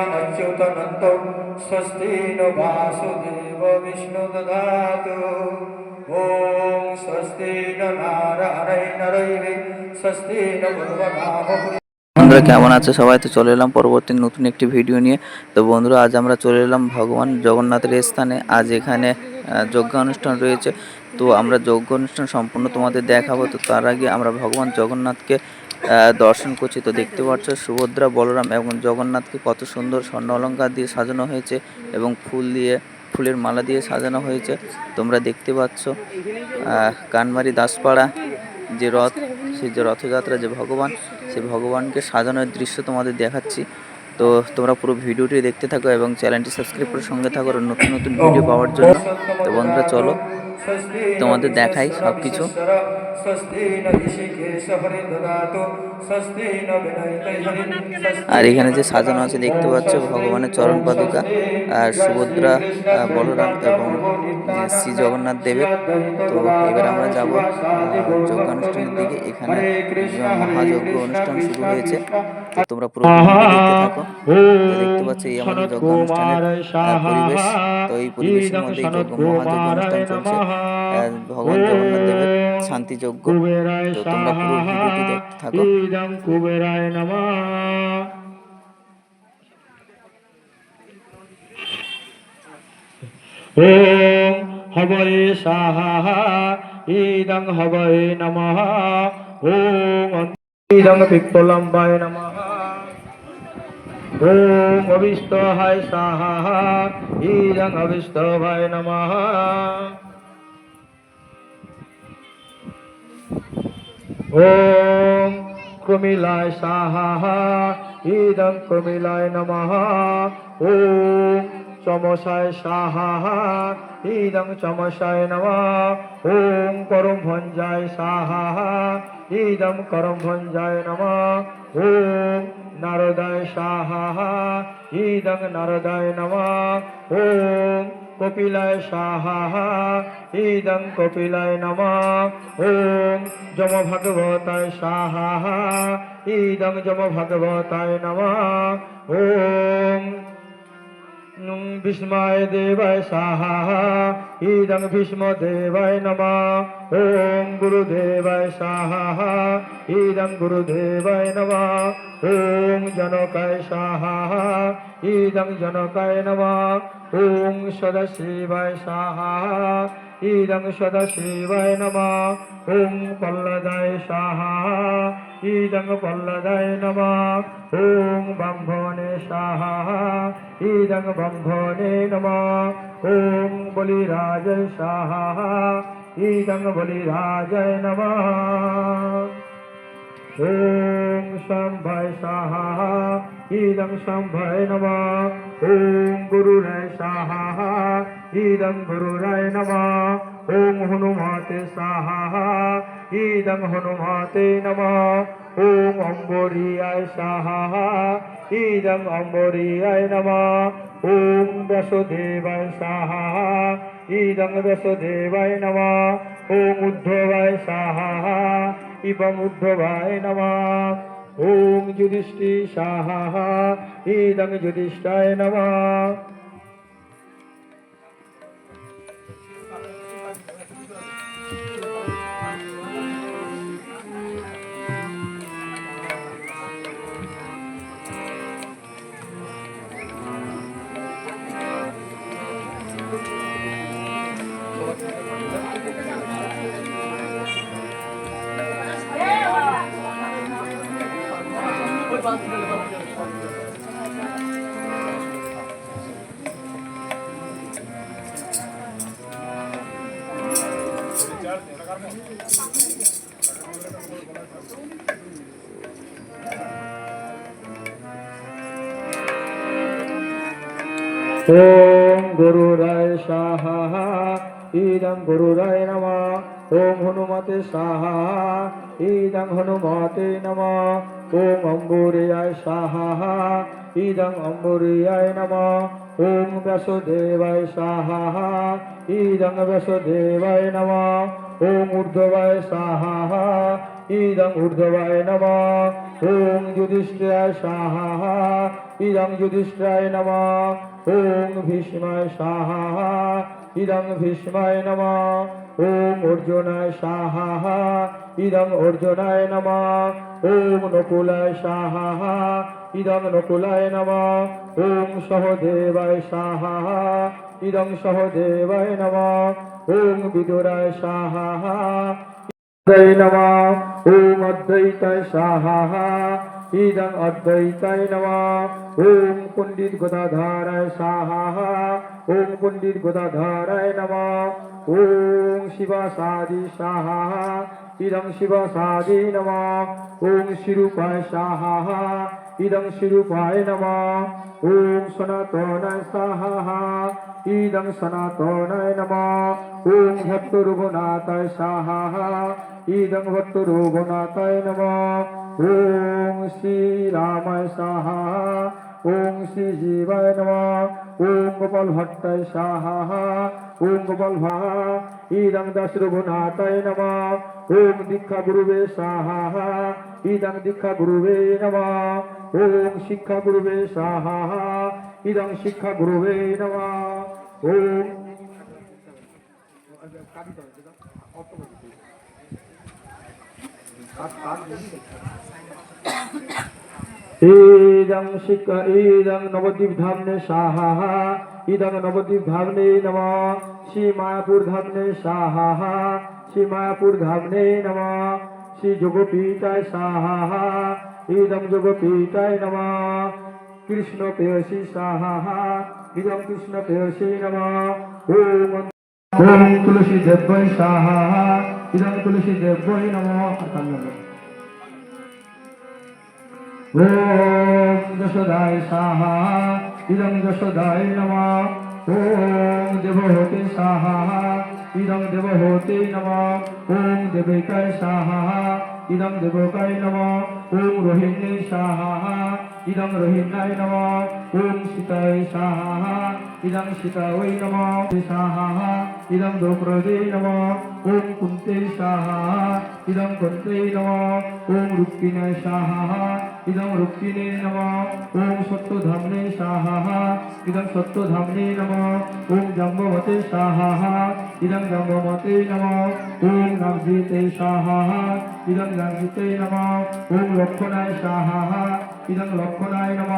अच्युतनन्तो स्वस्ति न वासुदेव विष्णु ददातु ॐ स्वस्ति न नारायण नरैवे स्वस्ति न पूर्वनाम বন্ধুরা কেমন আছে সবাই তো চলে এলাম পরবর্তী নতুন একটি ভিডিও নিয়ে তো বন্ধুরা আজ আমরা চলে এলাম ভগবান জগন্নাথের স্থানে আজ এখানে আহ, যজ্ঞ অনুষ্ঠান রয়েছে তো আমরা যজ্ঞ অনুষ্ঠান সম্পূর্ণ তোমাদের দেখাবো তো তার আগে আমরা ভগবান জগন্নাথকে আহ, দর্শন করছি। তো দেখতে পাচ্ছ সুভদ্রা, বলরাম এবং জগন্নাথকে কত সুন্দর স্বর্ণ অলঙ্কার দিয়ে সাজানো হয়েছে এবং ফুল দিয়ে, ফুলের মালা দিয়ে সাজানো হয়েছে। তোমরা দেখতে পাচ্ছ কানমারি দাসপাড়া, যে রথ, সেই যে রথযাত্রা, যে ভগবান সে ভগবানকে সাজানোর দৃশ্য তোমাদের দেখাচ্ছি। তো তোমরা পুরো ভিডিওটি দেখতে থাকো এবং চ্যানেলটি সাবস্ক্রাইব করে সঙ্গে থাকো নতুন নতুন ভিডিও পাওয়ার জন্য। তো বন্ধুরা, চলো তোমাদের দেখাই সব কিছু আর এখানে যে সাজানো আছে দেখতে পাচ্ছ, ভগবানের চরণ পাদুকা আর সুভদ্রা বলরাম এবং শ্রী জগন্নাথ দেবের। তো এবার আমরা যাব অনুষ্ঠানের দিকে। এখানে মহাযজ্ঞ অনুষ্ঠান শুরু হয়েছে। তোমরা পুরো দেখতে থাকো। দেখতে পাচ্ছ এই আমাদের যজ্ঞ অনুষ্ঠানের পরিবেশ। তো এই পরিবেশের মধ্যে যজ্ঞ মহাযজ্ঞ অনুষ্ঠান চলছে। ভগবান জগন্নাথ দেবের শান্তি যজ্ঞ কুবেরায় তো তোমরা পুরো ভিডিওটি দেখতে থাকো। ইদং কুবেরায় নমঃ। ওম হবয়ে সাহা ইদং হবয়ে নমঃ। ওম ইদং পিপ্পলম্বায় নমঃ। ওম অবিষ্টহায় সাহা ওম কুমিলায় সাহা ইদং কুমিলায় নমঃ। ওম চমসায় সাহা ইদং চমসায় নমঃ। ওম করম ভঞ্জায় সাহা ইদং করম ভঞ্জায় নমঃ। ওম নারদায় সাহা ইদং নারদায় নমঃ। ওম কপিলায় সাহা ইদং কপিলায় নমঃ ওম যম ভগবতায় সাহা ইদং যম ভগবতায় নমঃ ওম নুম ভীষ্মায় দেবায় সাহা ইদং ভীষ্ম দেবায় নমঃ ওম গুরুদেবায় সাহা ইদং গুরুদেবায় নমঃ ওম জনকায় সাহা ইদং জনকায় নমঃ ওম সদাশিবায় সাহা ইদং সদাশিবায় নমঃ ওম পল্লদায় সাহা ইদং পল্লদায় নমঃ ওম ব্রহ্মণে সাহা ইদং ব্রহ্মণে নমঃ ওম বলিরাজয় সাহা ইদং বলিরাজয় নমঃ ওম শম্ভয় সাহা ইদং শম্ভয় নমঃ ওম গুরুরায় সাহা ইদং গুরুরায় নমঃ ওম হনুমতে সাহা ইদং হনুমতে নমঃ ওম অম্বরিয়ায় সাহা ইদং অম্বরিয়ায় নমঃ ওম ব্যাসদেবায় সাহা ইদং ব্যাসদেবায় নমঃ ওম উদ্ধবায় সাহা ইবং উদ্ধবায় নমঃ ওম যুধিষ্ঠি সাহা ইদং যুধিষ্ঠায় নমঃ ওম গুরুরায় সাহা ইদং গুরুরায় নমঃ। ওম হনুমতে সাহা ইদং হনুমতে নমঃ। ওম অম্বুরিয়ায় সাহা ইদং অম্বুরিয়ায় নমঃ। ওম ব্যাসদেবায় সাহা ইদং ব্যাসদেবায় নমঃ। ওম ঊর্ধ্বায় সাহা ইদং ঊর্ধ্বায় নমঃ। ওম যুধিষ্ঠিরায় স্বাহা। ইদং যুধিষ্ঠিরায় নমঃ। ওম ভীষ্মায় স্বাহা। ইদং ভীষ্মায় নমঃ। ওম অর্জুনায় স্বাহা। ইদং অর্জুনায় নমঃ। ওম নকুলায় স্বাহা। ইদং নকুলায় নমঃ। ওম সহদেবায় স্বাহা। ইদং সহদেবায় নমঃ। ওম বিদুরায় স্বাহা। অদ্বৈ নমঃ ওম অদ্বৈতায় স্বাহা ইদং অদ্বৈতায় নমঃ ওম পণ্ডিত গদাধারায় স্বাহা ওম পণ্ডিত গদাধারায় নমঃ ওম শিবাসাদি স্বাহা ইদং শিবাসাদি নমঃ ওম শিরূপায় স্বাহা ইদং শিরূপায় নমঃ ওম সনাতনায় স্বাহা ইদং সনাতনায় নমঃ ওম ভক্তরঘুনাথায় ইদং ভক্তরঘুনাথায় নমঃ ওম শ্রীরামায় স্বাহা ওম শ্রী জীবায় নমঃ ওম গোপাল ভট্টায় স্বাহা ওম গোপাল ভা ইদং দাস রঘুনাথায় নমঃ ওম দীক্ষা গুরুবে স্বাহা ইদং দীক্ষা গুরুবে নমঃ ওম শিক্ষা গুরুবে স্বাহা ইদং শিক্ষা গুরুবে নমঃ ওম ইদং শিক্ষা ইদং নবদ্বীপ ধামনে সাহা ইদং নবদ্বীপ ধামনে নম শ্রী মায়াপুর ধামনে সাহা শ্রী মায়াপুর ধামনে নম শ্রী যোগপীঠায় সাহা ইদং যোগপীঠায় নম কৃষ্ণ পেয়সী সাহা ইদং কৃষ্ণ পেয়সী নম ওম তুলসী দেব্যই সাহা ইদং তুলসী দেব্যই নম ওম যশোদায় সাহা, ইদং যশোদায় নম। ওম দেবহতে সাহা, ইদং দেবহতে নম। ওম দেবিকায় সাহা, ইদং দেবকায় নম। ওম রোহিণী সাহা, ইদং রোহিণায় নম। ওম সীতায় সাহা, ইদং সীতায় নম। সাহা ইদং দ্রৌপদে নম ওম কুন্তে সাহা ইদং কুন্তে নম ওম রুক্মিণায় সাহা ইদং রুক্মিণে নম ওম সত্যধাম্নে সাহা ইদং সত্যধাম্নে নম ওম জম্বমতে সাহা ইদং জম্বমতে নম ওম নামজিতে সাহা ইদং নামজিতে নম ওম লক্ষণায় সাহা ইদং লক্ষণায় নম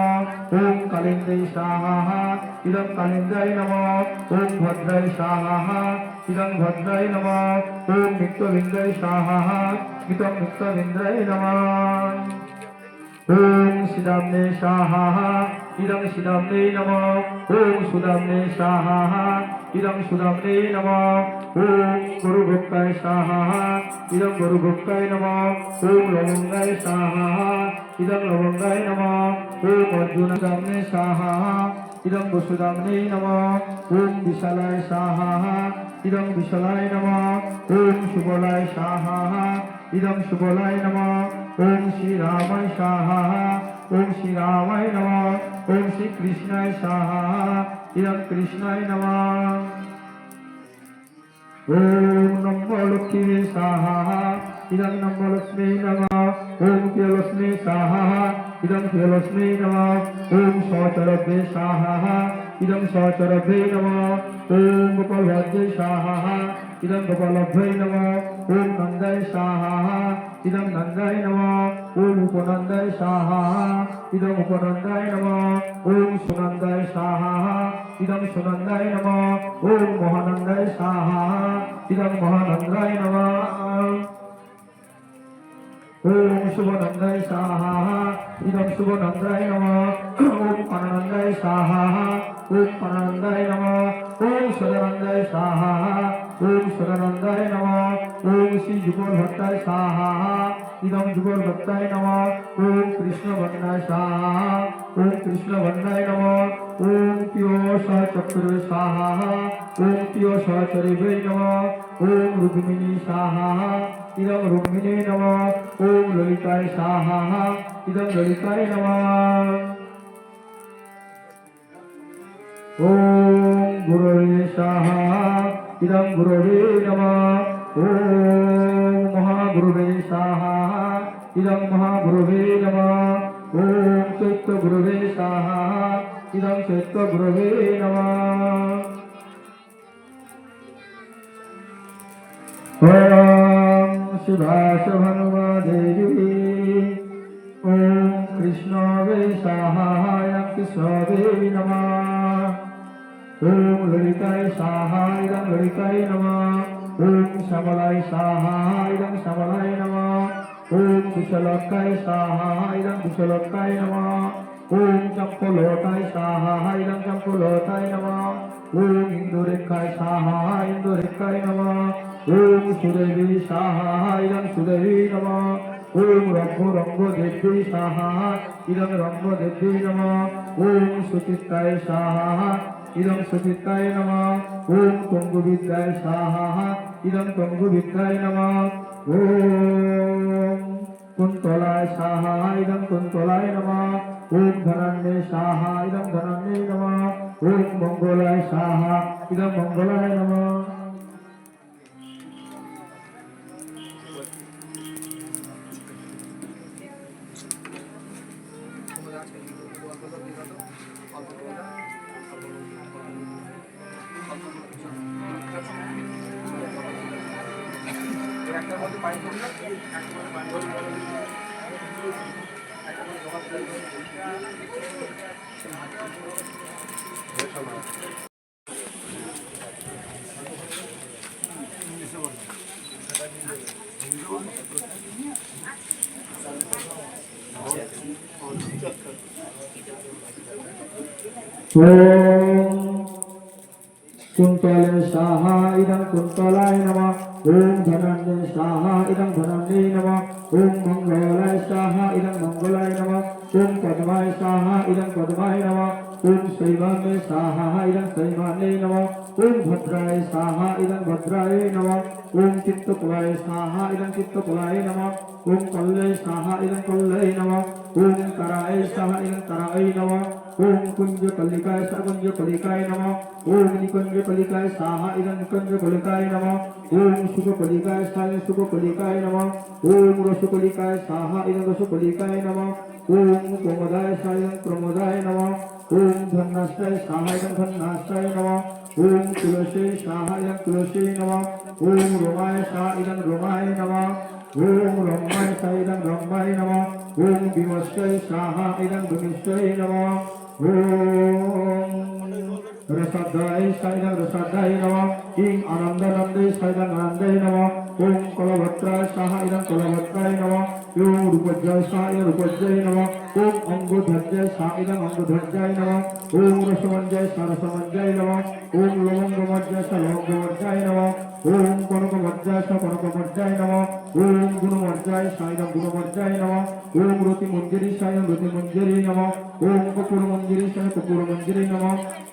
ওম কালিন্দে সাহা ইদং কালিন্দায় নম ওম ভদ্রায় সাহা ইদং ভদ্রায় নম ওম নিত্যবিন্দায় সাহা ইদং নিত্যবিন্দায় নম ওম শ্রীরামনে সাহা ইদং শ্রীরামনে নম ওম সুদামনে সাহা ইদং সুদামনে নম ওম গুরুভক্তায় সাহা ইদং গুরুভক্তায় নম ওম লবঙ্গায় সাহা ইদং লবঙ্গায় নম ওম অর্জুন দামনে সাহা ইদং বসুদামনে নম। ওম বিশালায় সাহা। ইদং বিশালায় নম। ওম সুবলায় সাহা। ইদং সুবলায় নম। ওম শ্রী রামায় সাহা। ওম শ্রী রামায় নম। ওম শ্রী কৃষ্ণায় সাহা। ইদং কৃষ্ণায় নম। ওম নমো লক্ষ্মী সাহা। ইদং নমো লক্ষ্মী নম। ওম প্রিয়লক্ষ্মী সাহা। ইদং প্রিয়লক্ষ্মী নম ওম সচরভে সাহা ইদং সচরভে নম ওম গোপালভদ্রে সাহা ইদং গোপালভ্যৈ নম ওম নন্দায় সাহা ইদং নন্দায় নম ওম উপনন্দায় সাহা ইদং উপনন্দায় নম ওম সুনন্দায় সাহা ইদং সুনন্দায় নম ওম মহানন্দায় সাহা ইদং মহানন্দায় নম ওম শুভনন্দায় সাহা ইদং শুভনন্দায় নম ওম পানন্দায় সাহা ওম পানন্দায় নম ওম সদানন্দায় সাহা ওম সদানন্দায় নম ওম শ্রী যুগল ভট্টায় সাহা ইদং যুগল ভট্টায় নম ওম কৃষ্ণ বন্দায় সাহা ওম কৃষ্ণ বন্দায় নম ওম প্রিয় সচক্র সাহা ওম প্রিয় সচরিবে নম ওম রুক্মিণী সাহা ইদং রুক্মিণী নম ওম ললিতায় সাহা ইদং ললিতায় নম ওম গুরবে সাহা ইদং গুরবে নম ওম सुभाषभन्मदेवी ॐ कृष्णवेशादेवी नमः। ॐ शिभाशभनुमादेवी ॐ कृष्णो वै साहाय कृष्णदेवी नमः। ॐ ललिका वेशाय ललिका नमः। ॐ श्यामलाय साहाय श्यामलाय नमः ॐ कुशलोकाय साहाय कुशलोकाय नमः ॐ चम्पलोकाय साहाय चम्पलोकाय नमः ॐ इन्दुरेखाय साहाय इन्दुरेखाय नमः ॐ सुदेवी साहाय सुदेवी नमः ॐ रङ्ग रङ्ग देवी साहा इदं रङ्ग देवी नमः ॐ सुचित्ताय साहा इदं सुचित्ताय नमः ॐ तुङ्गुविद्याय साहा इदं तुङ्गुविद्याय नमः ॐ कुन्तलाय साहा इदं कुन्तलाय नमः ॐ धनन्ये साहा इदं धनन्ये नमः ॐ मङ्गलाय साहा इदं मङ्गलाय नमः ॐ कुन्तले साहा इदं कुन्तलाय नमः ॐ धनन्ये साहा इदं धनन्ये नमः ॐ मङ्गलाय साहा इदं मङ्गलाय नमः ॐ पद्माय साहा इदं पद्माय नमः ॐ शैवान्ये साहा इदं शैवान्ये नमः ॐ भद्राय साहा इदं भद्राय नमः ॐ चित्तकुलाय साहा इदं चित्तकुलाय नमः ॐ कल्लय साहा इदं कल्लय नमः ॐ कराय साहा इदं कराय नमः ओम कुंज कलिकाय सर्वंज कलिकाय नमः। ओम निकुंज कलिकाय साहा इदं निकुंज कलिकाय नमः। ओम सुख कलिकाय साय सुख कलिकाय नमः। ओम रस कलिकाय साहा इदं रस कलिकाय नमः। ओम प्रमोदाय साय प्रमोदाय नमः। ओम धन्नाश्रय साहा इदं धन्नाश्रय नमः। ओम तुलसी साहा इदं तुलसी नमः। ओम रोमाय साहा इदं रोमाय नमः। ओम रम्माय साहा इदं रम्माय नमः। ओम विमश्चय साहा इदं विमश्चय नमः। रसद्धाय सायन रसद्धाय नमः ईं आनन्दनन्दे सायन आनन्दाय नमः ॐ कलभद्राय साहायं कलभद्राय नमः ॐ रूपज्याय साय रूपज्याय नमः ওম অঙ্গধ্বজায় স্বামীরাম অঙ্গধ্বজায় নম ওম রসমঞ্জায় সরসমঞ্জায় নম ওম লবঙ্গমজ্জায় সলবঙ্গমজ্জায় নম ওম কনকমজ্জায় সকনকমজ্জায় নম ওম গুণমজ্জায় সাইরাম গুণমজ্জায় নম ওম রতি মঞ্জুরি সাইরাম রতি মঞ্জুরি নম ওম কপুর মঞ্জুরি সাই কপুর মঞ্জুরি নম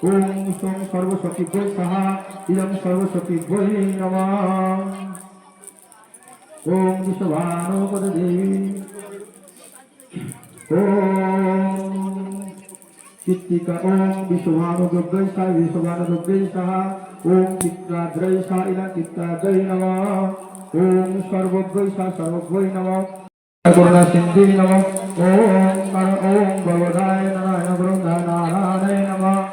ওম সং সর্বসতী বৈ সাহা ইরম সর্বসতী বৈ নম ওম বিশ্বভানুপদ चित्तिका ओम विश्वानुद्रय सा विश्वानुद्रय सा ओम चित्ताद्रय सा इदं चित्ताद्रय नमः ओम सर्वद्रय सा सर्वद्रय नमः करुणा सिंधु नमः ओम कर ओम भगवदाय नारायण गुरुदाय नारायण नमः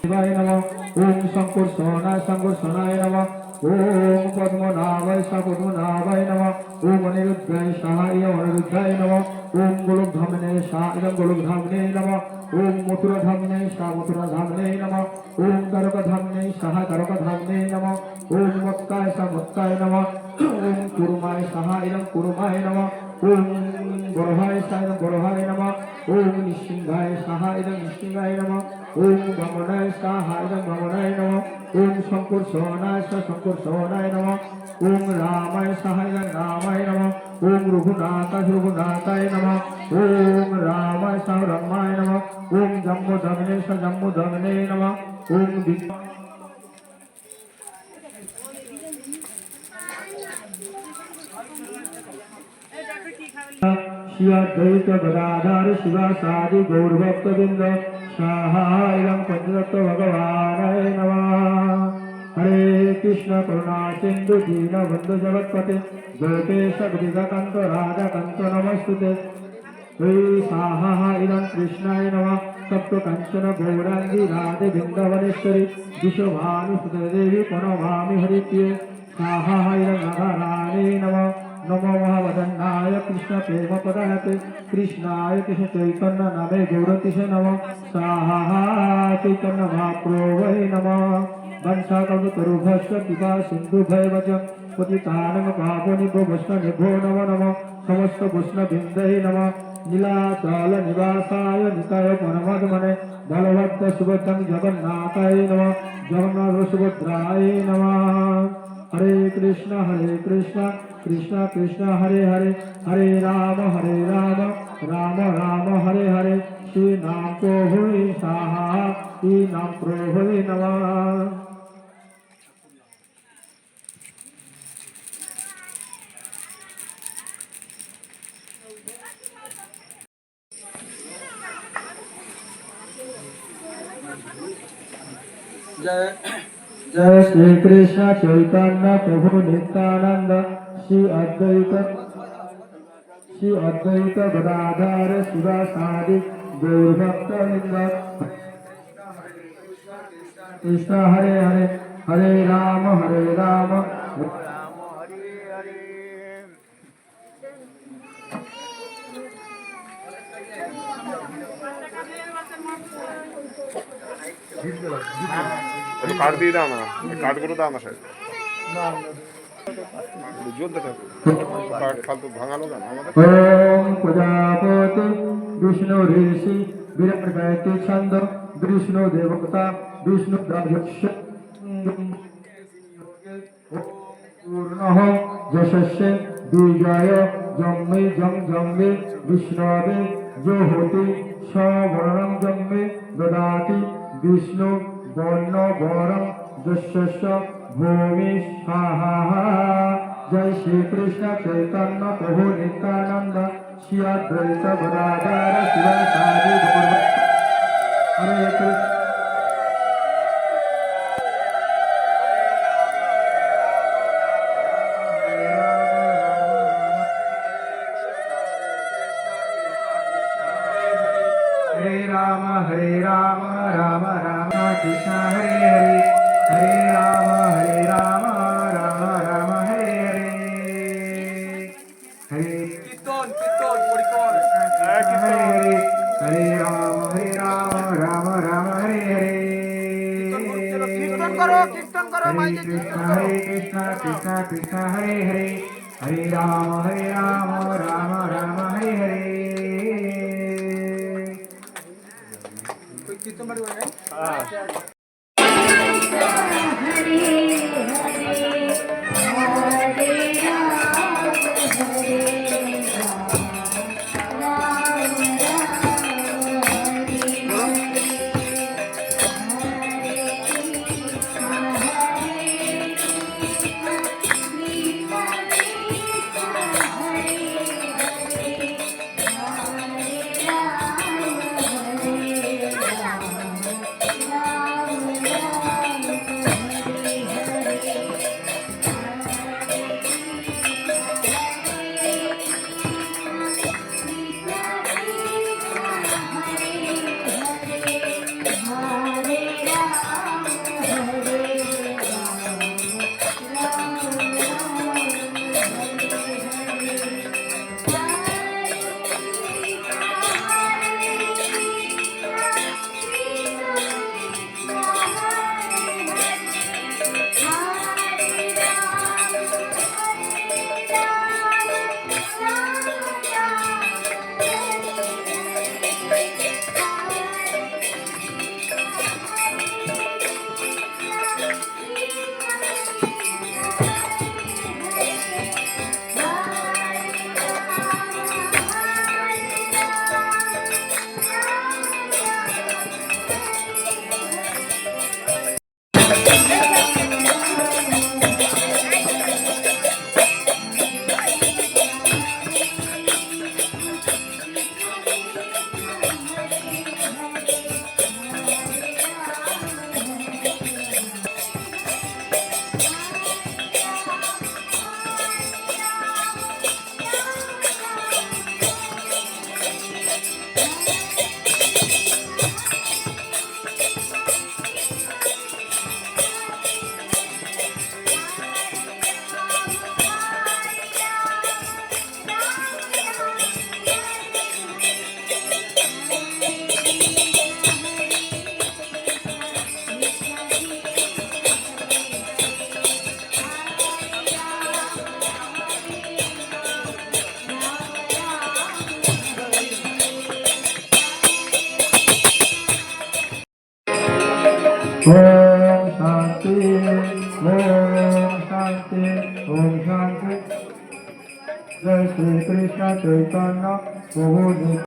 शिवाय नमः ओम शंकर सोनाय शंकर सोनाय नमः ओम पद्मनाभाय सा पद्मनाभाय नमः ओम अनिरुद्धाय सहाय अनिरुद्धाय नमः ओम गोलोक धामने सा इदं गोलोक धामने नमः ओम मथुरा धामने सा मथुरा धामने नमः ओम तारका धामने सहा तारका धामने नमः ओम मक्काय सा मक्काय नमः ओम कुरुमाय सहा इदं कुरुमाय नमः ओम बरहाय सा इदं बरहाय नमः ओम निसिंहाय सहा इदं निसिंहाय नमः ओम भ्रमणाय साहा इदं भ्रमणाय नमः ओम शंकर सवनाय सा शंकर सवनाय नमः ओम रामाय साहा इदं रामाय नमः ओम रघुनाथाय रघुनाथाय नमः ओम रामाय सा रामाय नमः ओम जम्बो धमने सा जम्बो धमने नमः ओम शिवाद्वैत गदाधर शिवा साधु गौरभक्तबिंद स्वाहायम पंचदत्त भगवान हरे कृष्ण करुणा सिंधु दीन बंधु जगतपते। गोपेश गृहकंत राधाकंत नमस्तुते श्री साहायम कृष्णाय नमः। सप्त कंचन गौरांगी राधे बिंदवनेश्वरी विश्वभानु देवी प्रणमामि हरिप्ये साहायम राधा रानी नमो कृष्ण प्रेम पदायते कृष्णाय कृष्ण चैतन्य नामे गौरतिशे नमः। स्वाहा चैतन्य महाप्रभवे नमः। वंशाकल्पतरुभश्च पिता सिन्धुभैव च पतितानं पापोनिभो वैष्णवेभ्यो नमो नमः। समस्त वैष्णवृन्दै नमः। नीलाचल निवासाय निताय परमगमने बलभद्र सुभद्रं जगन्नाथाय नमः। जगन्नाथ सुभद्राय नमः। हरे कृष्ण हरे कृष्ण। कृष्ण कृष्ण हरे हरे हरे राम हरे राम राम राम हरे हरे। श्री नाम प्रभु साहा श्री नाम। प्रभु नमः जय श्री कृष्ण चैतन्य प्रभु नित्यानंद। श्री अद्वैत श्री अद्वैत गदाधार सुदासादि गौरभक्त लिंग कृष्ण हरे हरे हरे राम हरे राम कार्ड दिए दाना कार्ड करो दाना शायद ওম প্রজাপতি বিষ্ণু ঋষি বীরপ্রগায়তি ছন্দ বিষ্ণু দেবকতা বিষ্ণু দাভ্যক্ষ পূর্ণহ যশস্য বিজয় জম্মে জম জম্মে বিষ্ণবে জোহতি সবর্ণম জম্মে দদাতি বিষ্ণু বর্ণ বরম যশস্য भूमिष्ठा जय श्रीकृष्ण चैतन्य प्रभु नित्यानंद। श्री अद्वैत गदाधर शिव साधु हरे कृष्ण। कीर्तन करो माई के कीर्तन करो। हरे कृष्ण कृष्ण कृष्ण हरे हरे। हरे राम हरे राम राम राम हरे हरे। कीर्तन बड़ी बढ़ गए हरे। ओम शांति ओम शांति ओम शांति जय श्री कृष्ण चैतन्य प्रभु नित्यानंद